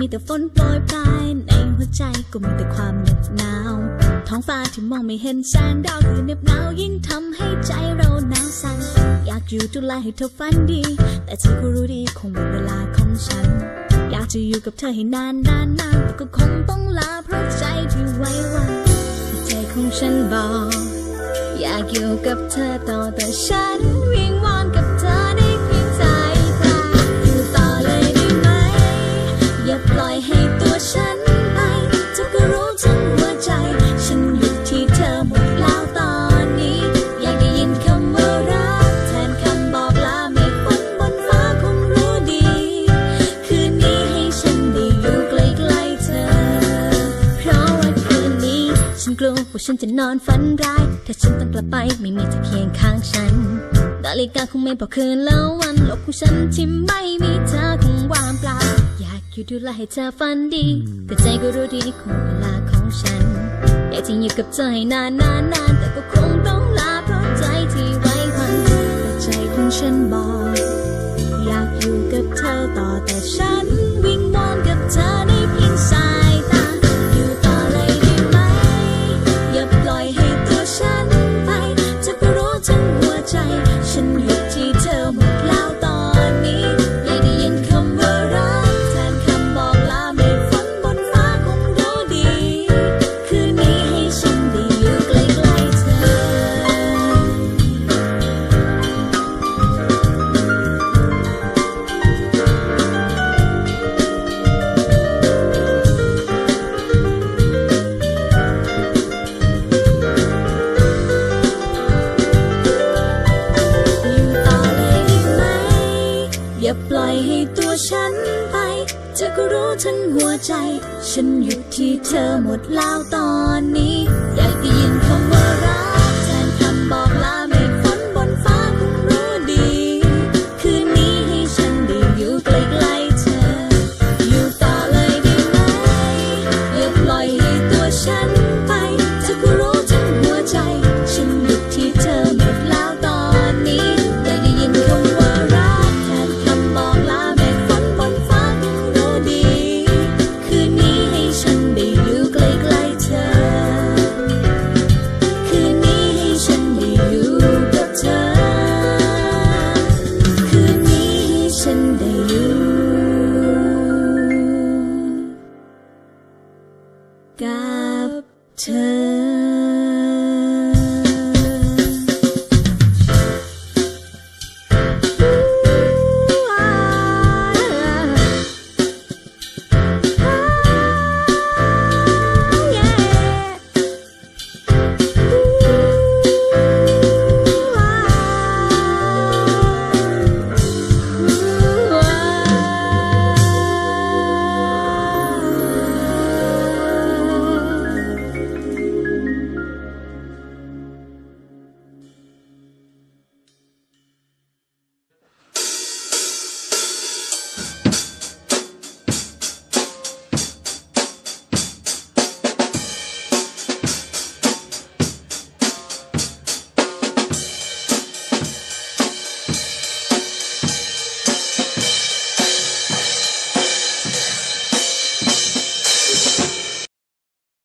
มีแต่ฝนโปรยปลายในหัวใจก็มีแต่ความเหน็บหนาว ท้องฟ้าที่มองไม่เห็นแสงดาวคือเหน็บหนาวยิ่งทำให้ใจเราหนาวสั่นอยากอยู่ดูแลให้เธอฝันดี แต่เธอก็รู้ดีคงหมดเวลาของฉัน อยากจะอยู่กับเธอให้นานนานนานแต่ก็คงต้องลาเพราะใจที่ไว้วันใจของฉันบอก อยากอยู่กับเธอต่อแต่ฉันวิงวอนกับเธอ กลัวว่าฉันจะนอนฝันร้าย ถ้าฉันต้องกลับไปไม่มีเธอเคียงข้างฉันนาฬิกาคงไม่บอกคืนแล้ววันโลกของฉันที่ไม่มีเธอคงว่างเปล่า อยากอยู่ดูแลให้เธอฝันดี แต่ใจก็รู้ดีคงเวลาของฉัน อยากจะอยู่กับเธอให้นานนานนานแต่ก็คงต้องลาเพราะใจที่ไว้วันแต่ใจของฉันบอก อยากอยู่กับเธอต่อแต่ฉัน วิ่งวอนกับเธอ ล่อยให้ตัวฉันไป เธอก็รู้ทั้งหัวใจ ฉันอยู่ที่เธอหมดแล้วตอนนี้ กับเธอ